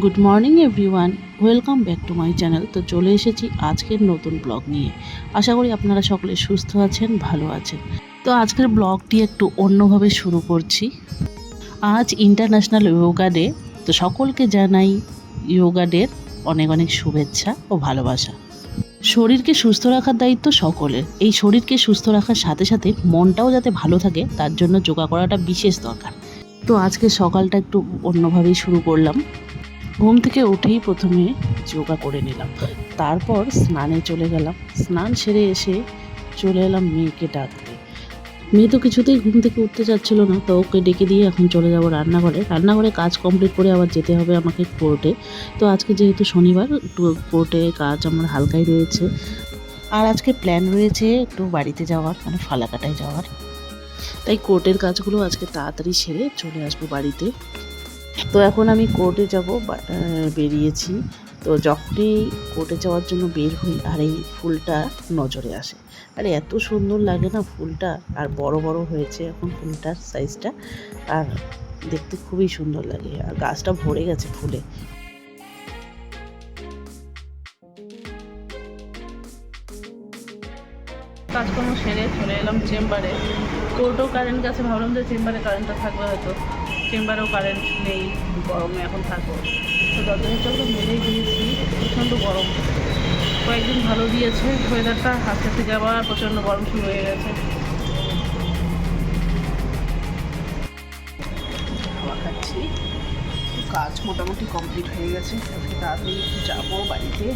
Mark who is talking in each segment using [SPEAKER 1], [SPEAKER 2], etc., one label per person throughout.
[SPEAKER 1] Good morning everyone welcome back to my channel তো চলে এসেছি আজকের নতুন ব্লগ নিয়ে। আশা করি আপনারা সকলে সুস্থ আছেন, ভালো আছেন। তো আজকের ব্লগটি একটু অন্যভাবে শুরু করছি। আজ ইন্টারন্যাশনাল যোগা ডে তো সকলকে জানাই যোগা ডের অনেক অনেক শুভেচ্ছা ও ভালোবাসা। শরীরকে সুস্থ রাখার দায়িত্ব সকলের। এই শরীরকে সুস্থ রাখার সাথে সাথে মনটাও যাতে ভালো থাকে, তার জন্য যোগা করাটা বিশেষ দরকার। তো আজকে সকালটা একটু অন্যভাবেই শুরু করলাম। ঘুম থেকে উঠেই প্রথমে যোগা করে নিলাম। তারপর স্নানে চলে গেলাম। স্নান সেরে এসে চলে এলাম মেয়েকে ডাকতে। মেয়ে তো কিছুতেই ঘুম থেকে উঠতে চাচ্ছিল না, তো ওকে ডেকে দিয়ে এখন চলে যাব রান্নাঘরে। রান্নাঘরে কাজ কমপ্লিট করে আবার যেতে হবে আমাকে কোর্টে তো আজকে যেহেতু শনিবার, একটু কোর্টে কাজ আমার হালকাই রয়েছে। আর আজকে প্ল্যান রয়েছে একটু বাড়িতে যাওয়ার মানে ফালাকাটায় যাওয়ার। তাই কোর্টের কাজগুলো আজকে তাড়াতাড়ি সেরে চলে আসব বাড়িতে। তো এখন আমি কোর্টে যাব বেরিয়েছি। তো যখনই কোর্টে যাওয়ার জন্য বের হই, আর এই ফুলটা নজরে আসে। আর, এত সুন্দর লাগে না ফুলটা? আর বড় বড় হয়েছে এখন ফুলটার সাইজটা আর দেখতে খুবই সুন্দর লাগে, আর গাছটা ভরে গেছে ফুলে। কাজকর্ম সেরে চলে এলাম চেম্বারে। কোর্টও কারেন্ট গেছে, ভাবলাম যে চেম্বারে কারেন্টটা থাকবে হয়তো। চেম্বারেও কারেন্ট নেই, গরমে এখন থাকব। তো দরজার চলতে মেরে দিয়েছি প্রচণ্ড গরম। কয়েকদিন ভালো দিয়েছে ওয়েদারটা আজকে থেকে আবার প্রচণ্ড গরম শুরু হয়ে গেছে। খাচ্ছি, কাজ মোটামুটি কমপ্লিট হয়ে গেছে আজকে তাড়াতাড়ি যাব বাড়িতে।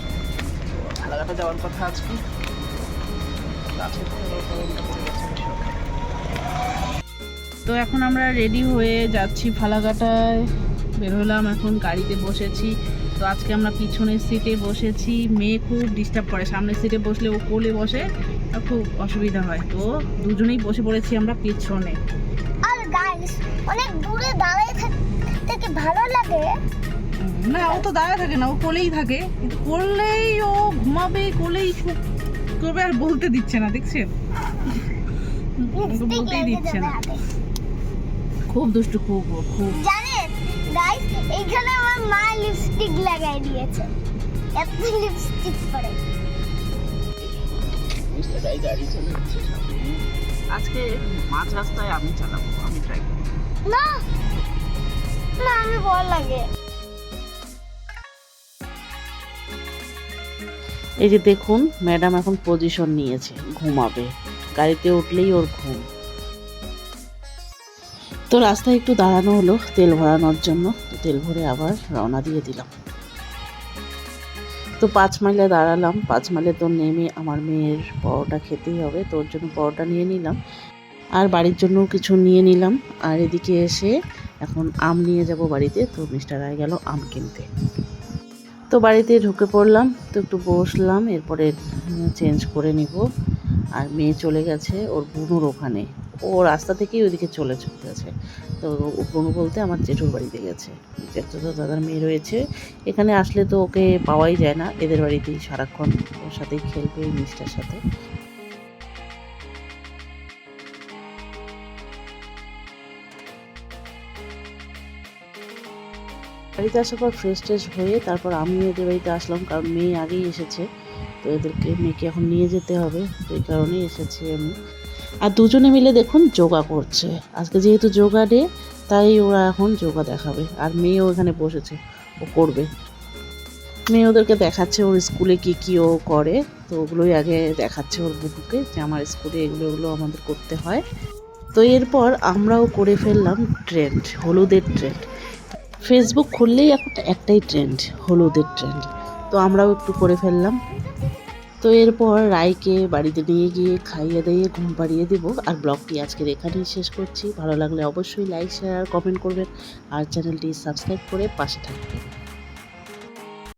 [SPEAKER 1] ভালাঘাটা যাওয়ার কথা আজকে। গাছের তো এখন আমরা রেডি হয়ে যাচ্ছি ফালাকাটায়। বের হলাম এখন গাড়িতে বসেছি। তো আজকে আমরা পিছনের সিটে বসেছি। মেয়ে খুব ডিস্টার্ব করে। সামনের সিটে বসলে ও কোলে বসে খুব অসুবিধা হয়। তো দুজনেই বসে পড়েছি আমরা পিছনে।
[SPEAKER 2] আর গাইস অনেক দূরে দাঁড়িয়ে থাকতে কি ভালো লাগে?
[SPEAKER 1] না ও তো দাঁড়ায় থাকে না ও কোলেই থাকে। করলেই ও ঘুমাবে কোলেই করবে আর বলতে দিচ্ছে না দেখছেন? বলতেই দিচ্ছে না। খুব দুষ্টু খুব ও, খুব।
[SPEAKER 2] জানেন গাইস এইখানে আমার মা লিপস্টিক লাগাই দিয়েছে। এত লিপস্টিক পরে।
[SPEAKER 1] আজকে মাঝ রাস্তায় আমি চালাবো আমি ট্রাই করব।
[SPEAKER 2] না না আমি ভয় লাগে।
[SPEAKER 1] এই যে দেখুন ম্যাডাম এখন পজিশন নিয়েছে ঘুমাবে। গাড়িতে উঠলেই ওর ঘুম। তো রাস্তায় একটু দাঁড়ানো হলো, তেল ভরানোর জন্য। তো তেল ভরে আবার রওনা দিয়ে দিলাম। তো পাঁচ মাইলে দাঁড়ালাম। পাঁচ মাইলে তো নেমে আমার মেয়ের পরোটা খেতেই হবে, তো ওর জন্য পরোটা নিয়ে নিলাম। আর বাড়ির জন্য কিছু নিয়ে নিলাম। আর এদিকে এসে এখন আম নিয়ে যাব বাড়িতে। তো মিস্টার রায় গেল আম কিনতে। তো বাড়িতে ঢুকে পড়লাম, তো একটু বসলাম, এরপরে চেঞ্জ করে নিব। আর মেয়ে চলে গেছে ওর বুনুর ওখানে। ও রাস্তা থেকেই ওইদিকে চলে গেছে। তো বুনু বলতে আমার জেঠুর বাড়িতে গেছে। জেঠু তো দাদার মেয়ে রয়েছে। এখানে আসলে তো ওকে পাওয়াই যায় না। এদের বাড়িতেই সারাক্ষণ ওর সাথেই খেলবে এই মিষ্টার সাথে। বাড়িতে আসার পর ফ্রেশ ট্রেশ হয়ে তারপর আমি এদের বাড়িতে আসলাম কারণ মেয়ে আগেই এসেছে। তো এদেরকে, মেয়েকে এখন নিয়ে যেতে হবে। এই কারণেই এসেছি আমি। আর দুজনে মিলে দেখুন যোগা করছে। আজকে যেহেতু যোগা ডে, তাই ওরা এখন যোগা দেখাবে। আর মেয়েও এখানে বসেছে, ও করবে। মেয়ে ওদেরকে দেখাচ্ছে ওর স্কুলে কি কি ও করে, তো ওগুলোই আগে দেখাচ্ছে ওর বুকুকে যে আমার স্কুলে এগুলো এগুলো আমাদের করতে হয়। তো এরপর আমরাও করে ফেললাম ট্রেন্ড, হলুদের ট্রেন্ড। ফেসবুক খুললেই এখন একটাই ট্রেন্ড, হলুদের ট্রেন্ড। তো আমরাও একটু করে ফেললাম। তো এরপর রায়কে বাড়িতে নিয়ে গিয়ে খাইয়ে দিয়ে ঘুম পাড়িয়ে দেবো। আর ব্লগটি আজকের এখানেই শেষ করছি। ভালো লাগলে অবশ্যই লাইক শেয়ার কমেন্ট করবেন। আর চ্যানেলটি সাবস্ক্রাইব করে পাশে থাকবেন।